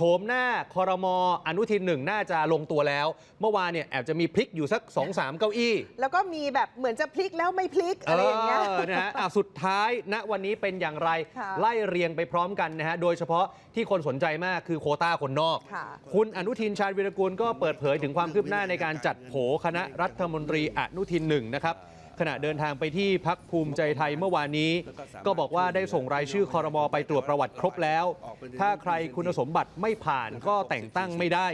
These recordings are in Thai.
โฉมหน้าคอรมออนุทินหนึ่งน่าจะลงตัวแล้ว เมื่อวานเนี่ยแอบจะมีพลิกอยู่สัก2อสามเก้าอี้ แล้วก็มีแบบเหมือนจะพลิกแล้วไม่พลิกอะไรอย่างเงี้ยนะฮะอะสุดท้ายณวันนี้เป็นอย่างไรค่ะไล่เรียงไปพร้อมกันนะฮะโดยเฉพาะที่คนสนใจมากคือโควต้าคนนอกค่ะคุณอนุทินชาญวิรกูลก็เปิดเผยถึงความคืบหน้าในการจัดโผคณะรัฐมนตรีอนุทินหนึ่งนะครับ ขณะเดินทางไปที่พักภูมิใจไทยเมื่อวานนี้ ก็บอกว่าได้ส่งรายชื่อคอรมอไปตรวจประวัติครบแล้ว ถ้าใครคุณสมบัติไม่ผ่านก็แต่งตั้งไม่ได้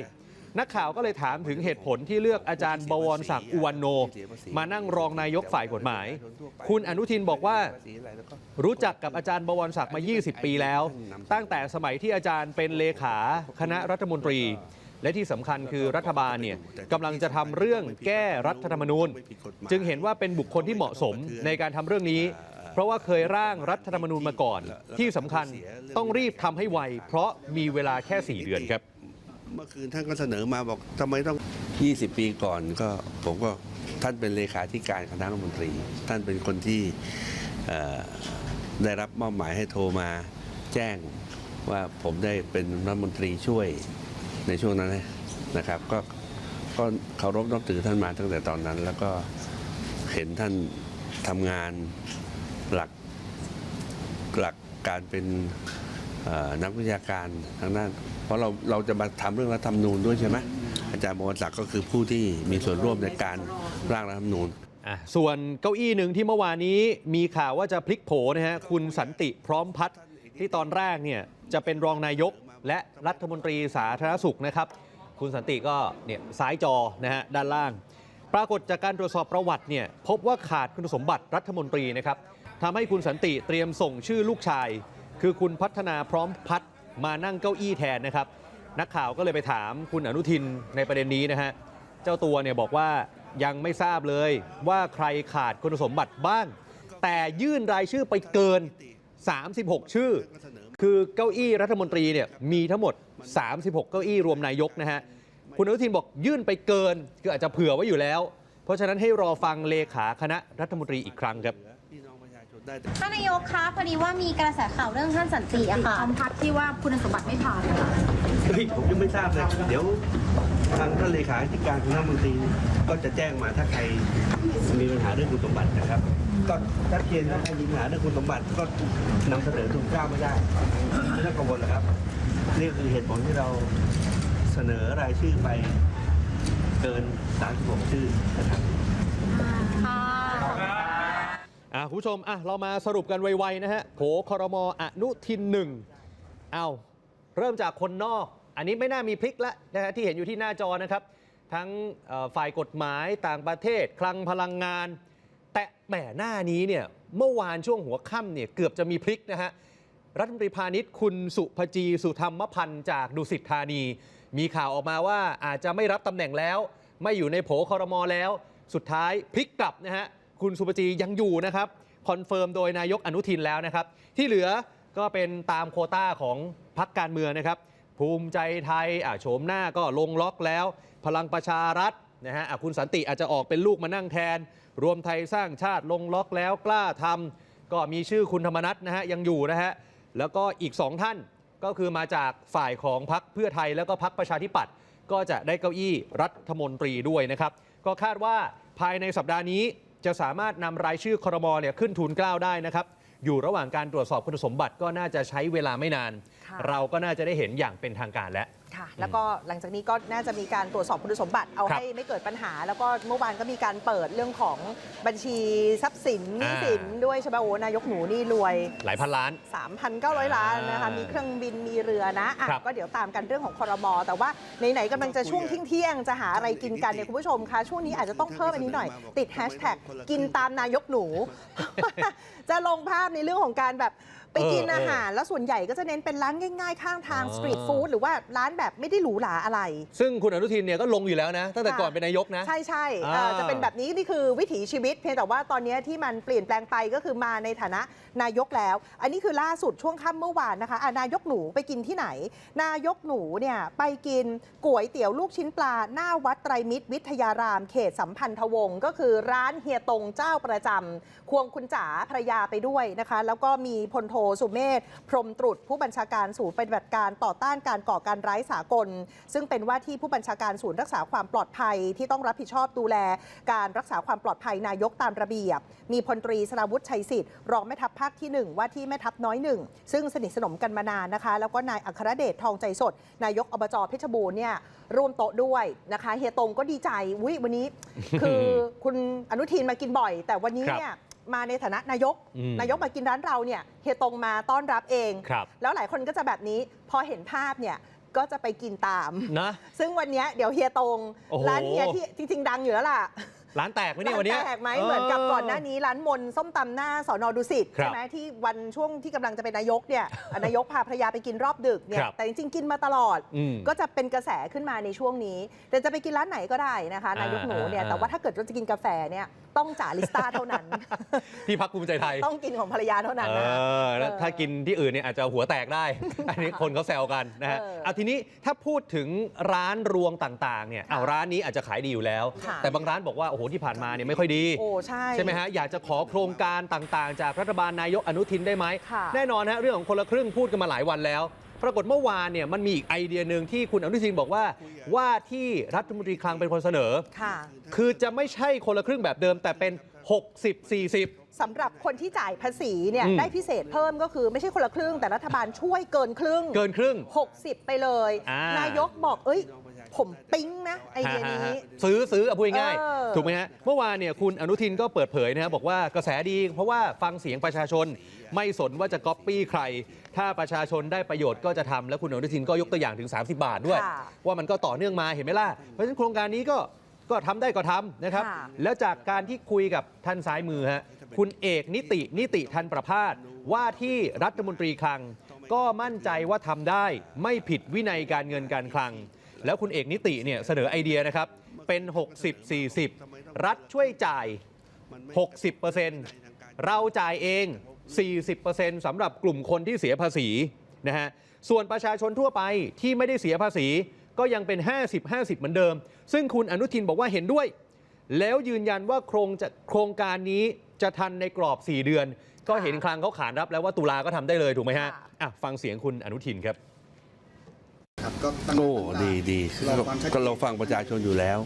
นักข่าวก็เลยถามถึงเหตุผลที่เลือกอาจารย์บวรศักดิ์อุวันโน มานั่งรองนายกฝ่ายกฎหมาย คุณอนุทินบอกว่า รู้จักกับอาจารย์บวรศักดิ์มา 20 ปีแล้ว ตั้งแต่สมัยที่อาจารย์เป็นเลขาคณะรัฐมนตรี และที่สำคัญคือรัฐบาลเนี่ยกำลังจะทำเรื่องแก้รัฐธรรมนูญ จึงเห็นว่าเป็นบุคคลที่เหมาะสมในการทำเรื่องนี้ เพราะว่าเคยร่างรัฐธรรมนูญมาก่อน ที่สำคัญต้องรีบทำให้ไว เพราะมีเวลาแค่ 4 เดือนครับ เมื่อคืนท่านก็เสนอมาบอกทำไมต้อง 20 ปีก่อนก็ผมก็ท่านเป็นเลขาธิการคณะรัฐมนตรี ท่านเป็นคนที่เอ่อได้รับมอบหมายให้โทรมาแจ้งว่าผมได้เป็นรัฐมนตรีช่วย ในช่วงนั้นนะครับ ก็ก็เคารพนับถือท่านมาตั้งแต่ตอนนั้น แล้วก็เห็นท่านทำงานหลักหลักการเป็นนักวิชาการทางด้านเพราะเราเราจะมาทำเรื่องรัฐธรรมนูญด้วยใช่ไหมอาจารย์บวรศักดิ์ก็คือผู้ที่มีส่วนร่วมในการร่างรัฐธรรมนูญอะส่วนเก้าอี้หนึ่งที่เมื่อวานนี้มีข่าวว่าจะพลิกโผนะฮะคุณสันติพร้อมพัฒน์ที่ตอนแรกเนี่ยจะเป็นรองนายก และรัฐมนตรีสาธารณสุขนะครับ คุณสันติก็เนี่ยซ้ายจอนะฮะด้านล่าง ปรากฏจากการตรวจสอบประวัติเนี่ยพบว่าขาดคุณสมบัติรัฐมนตรีนะครับทำให้คุณสันติเตรียมส่งชื่อลูกชาย คือคุณพัฒนาพร้อมพัฒมานั่งเก้าอี้แทนนะครับ นักข่าวก็เลยไปถามคุณอนุทินในประเด็นนี้นะฮะเจ้าตัวเนี่ยบอกว่ายังไม่ทราบเลยว่าใครขาดคุณสมบัติบ้าง แต่ยื่นรายชื่อไปเกิน 36 ชื่อ คือเก้าอี้รัฐมนตรีเนี่ยมีทั้งหมด 36 เก้าอี้รวมนายกนะฮะคุณอนุทินบอกยื่นไปเกินคืออาจจะเผื่อไว้อยู่แล้ว เพราะฉะนั้นให้รอฟังเลขาคณะรัฐมนตรีอีกครั้งครับพี่น้องประชาชนได้แต่ท่านนายกคะพอดีว่ามีกระแสข่าวเรื่องท่านสันติอะค่ะพร้อมพัฒน์ที่ว่าคุณสมบัติไม่ผ่านนะคะเฮ้ยผมยังไม่ทราบเลยเดี๋ยว ทางท่านเลขาธิการคณะรัฐมนตรีก็จะแจ้งมาถ้าใครมีปัญหาเรื่องคุณสมบัตินะครับ ก็ชัดเจนถ้าใครมีปัญหาเรื่องคุณสมบัติก็นำเสนอทุนเกล้าไม่ได้ไม่ต้องกังวลหรอกครับ นี่คือเหตุผลที่เราเสนอรายชื่อไปเกิน36ชื่อนะครับอะคุณผู้ชมอะเรามาสรุปกันไวๆนะฮะโผครมอนุทินหนึ่งเอาเริ่มจากคนนอก อันนี้ไม่น่ามีพลิกล้วนะฮะที่เห็นอยู่ที่หน้าจอนะครับ ทั้งฝ่ายกฎหมายต่างประเทศ คลังพลังงาน แต่แหมหน้านี้เนี่ยเมื่อวานช่วงหัวค่ำเนี่ยเกือบจะมีพลิกนะฮะรัฐมนตรีพาณิชย์คุณสุภจีสุธรรมพันธ์จากดุสิตธานี มีข่าวออกมาว่าอาจจะไม่รับตำแหน่งแล้ว ไม่อยู่ในโผคอรมอแล้ว สุดท้ายพลิกกลับนะฮะคุณสุภจียังอยู่นะครับคอนเฟิร์มโดยนายกอนุทินแล้วนะครับ ที่เหลือก็เป็นตามโคต้าของพักการเมืองนะครับ ภูมิใจไทยอะโฉมหน้าก็ลงล็อกแล้ว พลังประชารัฐนะฮะคุณสันติอาจจะออกเป็นลูกมานั่งแทน รวมไทยสร้างชาติลงล็อกแล้วกล้าทำก็มีชื่อคุณธรรมนัฐนะฮะยังอยู่นะฮะแล้วก็อีกสองท่านก็คือมาจากฝ่ายของพักเพื่อไทยแล้วก็พักประชาธิปัตย์ก็จะได้เก้าอี้รัฐมนตรีด้วยนะครับ ก็คาดว่าภายในสัปดาห์นี้จะสามารถนำรายชื่อครมเนี่ยขึ้นทูลเกล้าได้นะครับ อยู่ระหว่างการตรวจสอบคุณสมบัติก็น่าจะใช้เวลาไม่นาน เราก็น่าจะได้เห็นอย่างเป็นทางการแล้ว ค่ะ แล้วก็หลังจากนี้ก็น่าจะมีการตรวจสอบคุณสมบัติเอาครับให้ไม่เกิดปัญหา แล้วก็เมื่อวานก็มีการเปิดเรื่องของบัญชีทรัพย์สินหนี้สินอ่าด้วยใช่ไหมโอ้นายกหนูนี่รวย หลายพันล้าน 3,900 ล้านนะคะ อ่ามีมีเครื่องบิน มีเรือนะอะครับก็เดี๋ยวตามกันเรื่องของคอรมอ แต่ว่าไหนๆกำลังจะช่วงเที่ยงๆจะหาอะไรกินกันเนี่ยคุณผู้ชมคะ ช่วงนี้อาจจะต้องเพิ่มอันนี้หน่อย ติดแฮชแท็กกินตามนายกหนูจะลงภาพในเรื่องของการแบบไปกินเออเอออาหาร แล้วส่วนใหญ่ก็จะเน้นเป็นร้านง่ายๆ ข้างทางอ๋อสตรีทฟู้ดหรือว่าร้านแบบแบบไม่ได้หรูหราอะไร ซึ่งคุณอนุทินเนี่ยก็ลงอยู่แล้วนะ ตั้งแต่ค่ะก่อนเป็นนายกนะ ใช่ใช่เอ่ออ่าจะเป็นแบบนี้นี่คือวิถีชีวิต เพียงแต่ว่าตอนนี้ที่มันเปลี่ยนแปลงไปก็คือมาในฐานะนายกแล้ว อันนี้คือล่าสุดช่วงค่ำเมื่อวานนะคะอะนายกหนูไปกินที่ไหน นายกหนูเนี่ยไปกินก๋วยเตี๋ยวลูกชิ้นปลาหน้าวัดไตรมิตรวิทยาราม เขตสัมพันธวงศ์ก็คือร้านเฮียตงเจ้าประจำควงคุณจ๋าภรรยาไปด้วยนะคะ แล้วก็มีพลโทสุเมธพรมตรุษผู้บัญชาการศูนย์ปฏิบัติการต่อต้านการก่อการร้ายสากล ซึ่งเป็นว่าที่ผู้บัญชาการศูนย์รักษาความปลอดภัยที่ต้องรับผิดชอบดูแล การรักษาความปลอดภัยนายกตามระเบียบ มีพลตรีสราวุฒิชัยสิทธิ์รองแม่ทัพภาคที่ 1 ว่าที่แม่ทัพน้อยหนึ่งซึ่งสนิทสนมกันมานานนะคะ แล้วก็นายอัครเดชทองใจสด นายกอบจเพชรบูรณ์เนี่ยร่วมโต๊ะด้วยนะคะเฮียตงก็ดีใจวิวันนี้ คือคุณอนุทินมากินบ่อย แต่วันนี้เนี่ย มาในฐานะนายก อืมนายกมากินร้านเราเนี่ยเฮียตงมาต้อนรับเอง ครับ แล้วหลายคนก็จะแบบนี้พอเห็นภาพเนี่ยก็จะไปกินตาม นะ ซึ่งวันเนี้ยเดี๋ยวเฮียตงโอ้โห ร้านเฮียที่จริง ๆ ดังอยู่แล้วล่ะ ร้านแตกไหมเนี่ยวันเนี้ยร้าแตกไหมเหมือนกับก่อนหน้านี้ร้านมนส้มตำหน้าสอนอดุสิตครับใช่ไหมที่วันช่วงที่กำลังจะเป็นนายกเนี่ยอะนายกพาภรรยาไปกินรอบดึกเนี่คยรับแต่จริงๆกินมาตลอด อืมก็จะเป็นกระแสขึ้นมาในช่วงนี้ แต่จะไปกินร้านไหนก็ได้นะคะ นายกหนูเนี่ยอ่า แต่ว่าถ้าเกิดว่าจะกินกาแฟเนี่ยต้องจ่าลิสต้าเท่านั้น ที่พักภูมิใจไทย ต้องกินของภรรยาเท่านั้นเอนะ อแล้วเออถ้ากินที่อื่นเนี่ยอาจจะหัวแตกได้ อันนี้คนเขาแซวกันนะฮะเออเอาทีนี้ถ้าพูดถึงร้านรวงต่างๆเนี่ยเอาร้านนี้อาจจะขายดีอยู่แล้ว ค่ะแต่บางร้านบอกว่าโอ้โหที่ผ่านมาเนี่ยไม่ค่อยดี โอ้ใช่ ใช่ไหมฮะ อยากจะขอโครงการต่างๆ จากรัฐบาลนายกอนุทินได้ไหม ค่ะ แน่นอนฮะเรื่องของคนละครึ่งพูดกันมาหลายวันแล้ว ปรากฏเมื่อวานเนี่ยมันมีอีกไอเดียหนึ่งที่คุณอนุทินบอกว่า ว่าที่รัฐมนตรีคลังเป็นคนเสนอ ค่ะคือจะไม่ใช่คนละครึ่งแบบเดิมแต่เป็น 60-40 สำหรับคนที่จ่ายภาษีเนี่ยอืม ได้พิเศษเพิ่มก็คือไม่ใช่คนละครึ่ง แต่รัฐบาลช่วยเกินครึ่ง เกินครึ่ง 60 ไปเลย อ่านนายกบอกเอ้ย ผมปิ๊งนะไอเดียนี้ฮะฮะซื้อซื้อเอาพูดง่ายเออๆถูกไหมฮะเมื่อวานเนี่ยคุณอนุทินก็เปิดเผยนะครับบอกว่ากระแสดี เพราะว่าฟังเสียงประชาชนไม่สนว่าจะก๊อปปี้ใคร ถ้าประชาชนได้ประโยชน์ก็จะทำแล้วคุณอนุทินก็ยกตัวอย่างถึง 30 บาทด้วย ค่ะว่ามันก็ต่อเนื่องมาเห็นไหมล่ะเพราะฉะนั้นโครงการนี้ก็ก็ทำได้ก็ทำนะครับ ค่ะ แล้วจากการที่คุยกับท่านซ้ายมือฮะคุณเอกนิตินิติทันประพาสว่าที่รัฐมนตรีคลัง ก็มั่นใจว่าทำได้ไม่ผิดวินัยการเงินการคลัง แล้วคุณเอกนิติเนี่ยเสนอไอเดียนะครับ เป็น 60-40 รัฐช่วยจ่าย 60%เราจ่ายเอง 40%สำหรับกลุ่มคนที่เสียภาษีนะฮะส่วนประชาชนทั่วไปที่ไม่ได้เสียภาษีก็ยังเป็น 50-50 เหมือนเดิม ซึ่งคุณอนุทินบอกว่าเห็นด้วย แล้วยืนยันว่าโครงจะโครงการนี้จะทันในกรอบ 4 เดือน ก็เห็นคลังเขาขานรับแล้วว่าตุลาก็ทำได้เลยถูกไหมฮะค่ะอะฟังเสียงคุณอนุทินครับครับ ก็ตั้ง โอ้ดีดี รอความชัดเจน ก็เราฟังประชาชนอยู่แล้ว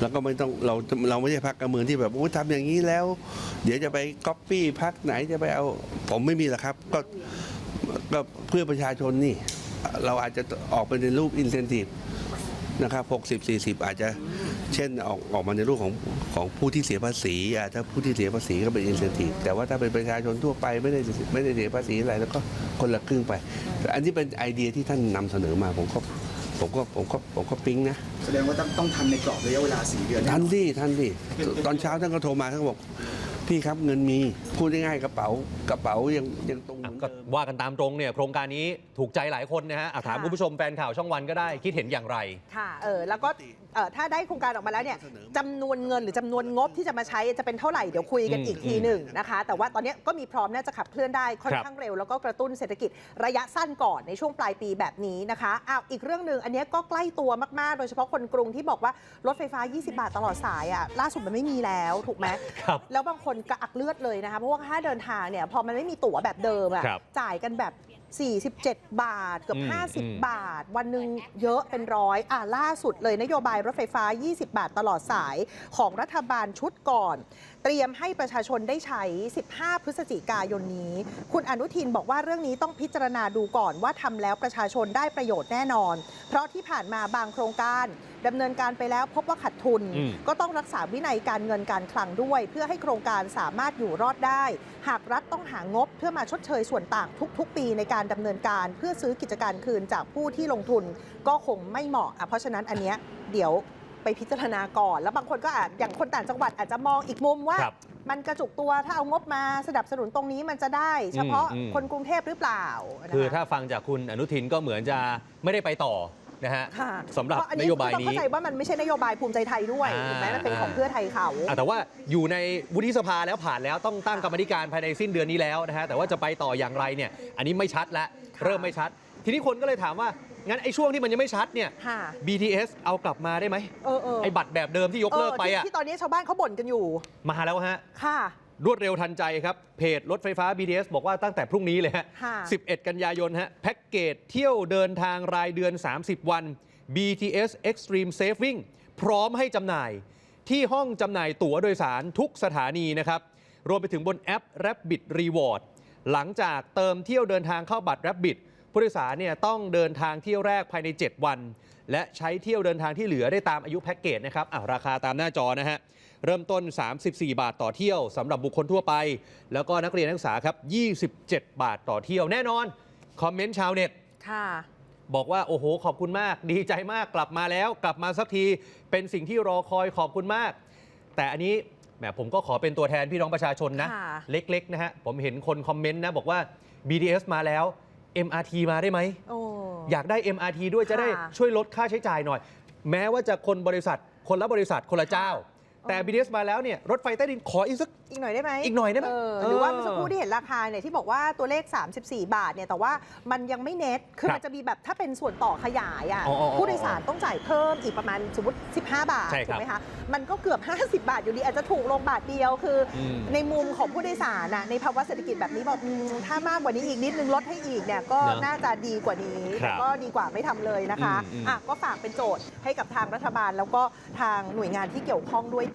แล้วก็ไม่ต้องเราเราไม่ใช่พักการเมืองที่แบบโอ้ยทำอย่างนี้แล้ว เดี๋ยวจะไปก๊อปปี้พักไหนจะไปเอา ผมไม่มีหรอกครับ ก็ก็เพื่อประชาชนนี่ เราอาจจะออกเป็นในรูปอินเซนティブนะครับ60 40 อาจจะ เช่นออกออกมาในรูปของของผู้ที่เสียภาษีอ่ะถ้าผู้ที่เสียภาษีก็เป็นอินเซนティブแต่ว่าถ้าเป็นประชาชนทั่วไปไม่ได้ไม่ได้เสียภาษีอะไรแล้วก็คนละครึ่งไปแต่อันนี้เป็นไอเดียที่ท่านนำเสนอมาผมก็ผมก็ผมก็ผมก็ปิ๊งนะ แสดงว่าต้องต้องทันในกรอบระยะเวลา 4 เดือนแน่น ท่า อน น ที่ท่านที่ตอนเช้าท่านก็โทรมาท่านก็บอกพี่ครับเงินมีพูดง่ายๆกระเป๋ากระเป๋ายังยังตรงเหมือน ก็เดิมว่ากันตามตรงเนี่ยโครงการนี้ถูกใจหลายคนนะฮะอะถามค่ะคุณผู้ชมแฟนข่าวช่องวันก็ได้คิดเห็นอย่างไร ค่ะเออแล้วก็เอ่อถ้าได้โครงการออกมาแล้วเนี่ยจำนวนเงินหรือจำนวนงบที่จะมาใช้จะเป็นเท่าไหร่เดี๋ยวคุยกันอืมอีกทีหนึ่งนะคะ แต่ว่าตอนนี้ก็มีพร้อมน่าจะขับเคลื่อนได้ค่อนครับ ข้างเร็วแล้วก็กระตุ้นเศรษฐกิจระยะสั้นก่อนในช่วงปลายปีแบบนี้นะคะอ้าวอีกเรื่องหนึ่งอันเนี้ยก็ใกล้ตัวมากๆ โดยเฉพาะคนกรุงที่บอกว่ารถไฟฟ้า 20 บาทตลอดสายอะล่าสุดมันไม่มีแล้วถูกไหม ครับ แล้วบางคนกระอักเลือดเลยนะคะเพราะว่าค่าเดินทางเนี่ยพอมันไม่มีตั๋วแบบเดิมอะครับจ่ายกันแบบ 47 บาท เกือบอืมอืม 50 บาท วันหนึ่งเยอะเป็นร้อยอะล่าสุดเลยนโยบายรถไฟฟ้า 20 บาทตลอดสายของรัฐบาลชุดก่อน เตรียมให้ประชาชนได้ใช้ 15 พฤศจิกายนนี้ คุณอนุทินบอกว่าเรื่องนี้ต้องพิจารณาดูก่อนว่าทำแล้วประชาชนได้ประโยชน์แน่นอน เพราะที่ผ่านมาบางโครงการดำเนินการไปแล้วพบว่าขาดทุนอืมก็ต้องรักษาวินัยการเงินการคลังด้วย เพื่อให้โครงการสามารถอยู่รอดได้ หากรัฐต้องหางบเพื่อมาชดเชยส่วนต่างทุก ๆ ปีในการดำเนินการ เพื่อซื้อกิจการคืนจากผู้ที่ลงทุน ก็คงไม่เหมาะอะเพราะฉะนั้นอันเนี้ยเดี๋ยวไปพิจารณาก่อน แล้วบางคนก็อาจอย่างคนต่างจังหวัดอาจจะมองอีกมุมว่าครับมันกระจุกตัวถ้าเอางบมาสนับสนุนตรงนี้มันจะได้ เฉพาะอืมคนกรุงเทพหรือเปล่านะะคือถ้าฟังจากคุณอนุทินก็เหมือนจะไม่ได้ไปต่อ นะฮะค่ะสำหรับเพะอันโยบายต้องนี้เข้าใจว่ามันไม่ใช่นโยบายภูมิใจไทยด้วยอ่าถูกไหมมันเป็นของเพื่อไทยเขาอะแต่ว่าอยู่ในวุฒิสภาแล้วผ่านแล้วต้องตั้งกรรมธิการภายในสิ้นเดือนนี้แล้วนะฮะแต่ว่าจะไปต่ออย่างไรเนี่ยอันนี้ไม่ชัดแล้วค่ะเริ่มไม่ชัด ทีนี้คนก็เลยถามว่างั้นไอ้ช่วงที่มันยังไม่ชัดเนี่ยค่ะ BTS เอากลับมาได้ไหมเออเออไอ้บัตรแบบเดิมที่ยกเลิกไปอะที่ที่ตอนนี้ชาวบ้านเขาบ่นกันอยู่ มาแล้วฮะ ค่ะ รวดเร็วทันใจครับ เพจรถไฟฟ้า BTS บอกว่าตั้งแต่พรุ่งนี้เลยฮะค่ะ11 กันยายนฮะ แพ็กเกจเที่ยวเดินทางรายเดือน 30 วัน BTS Extreme Saving พร้อมให้จำหน่าย ที่ห้องจำหน่ายตั๋วโดยสารทุกสถานีนะครับ รวมไปถึงบนแอป Rabbit Reward หลังจากเติมเที่ยวเดินทางเข้าบัตร Rabbit ผู้โดยสารเนี่ยต้องเดินทางเที่ยวแรกภายใน 7 วัน และใช้เที่ยวเดินทางที่เหลือได้ตามอายุแพ็กเกจนะครับอะราคาตามหน้าจอนะฮะเริ่มต้น 34 บาทต่อเที่ยวสำหรับบุคคลทั่วไป แล้วก็นักเรียนนักศึกษาครับ 27 บาทต่อเที่ยวแน่นอน คอมเมนต์ชาวเน็ตค่ะบอกว่า โอ้โห ขอบคุณมาก ดีใจมากกลับมาแล้ว กลับมาสักทีเป็นสิ่งที่รอคอยขอบคุณมาก แต่อันนี้แหมผมก็ขอเป็นตัวแทนพี่น้องประชาชนนะค่ะเล็ก ๆ นะฮะ ผมเห็นคนคอมเมนต์นะ บอกว่า BTS มาแล้ว MRT มาได้ไหมโอ้อยากได้ MRT ด้วยจะได้ค่ะช่วยลดค่าใช้จ่ายหน่อย แม้ว่าจะคนบริษัทคนละบริษัทคนละเจ้า แต่ BTS มาแล้วเนี่ยรถไฟใต้ดินขออีกสักอีกหน่อยได้ไหมอีกหน่อยได้ไหมเออเออหรือว่าเมื่อสักครู่ที่เห็นราคาเนี่ยที่บอกว่าตัวเลข 34 บาทเนี่ยแต่ว่ามันยังไม่เน็ตคือครับมันจะมีแบบถ้าเป็นส่วนต่อขยายอะอ๋ออ๋ออ๋อผู้โดยสารต้องจ่ายเพิ่มอีกประมาณสมมติ 15 บาทใช่คถูรักบไหมคะมันก็เกือบ 50 บาทอยู่ดีอาจจะถูกลงบาทเดียวคืออม ในมุมของผู้โดยสารน่ะในภาวะเศรษฐกิจแบบนี้บอกอืมถ้ามากกว่านี้อีกนิดนึงลดให้อีกเนี่ยก็เนอะน่าจะดีกว่านี้ครับแต่ก็ดีกว่าไม่ทำเลยนะคะอืมอืม อะก็ฝากเป็นโจทย์ให้กับทางรัฐบาลแล้วก็ทางหน่วยงานที่เกี่ยวข้องด้วย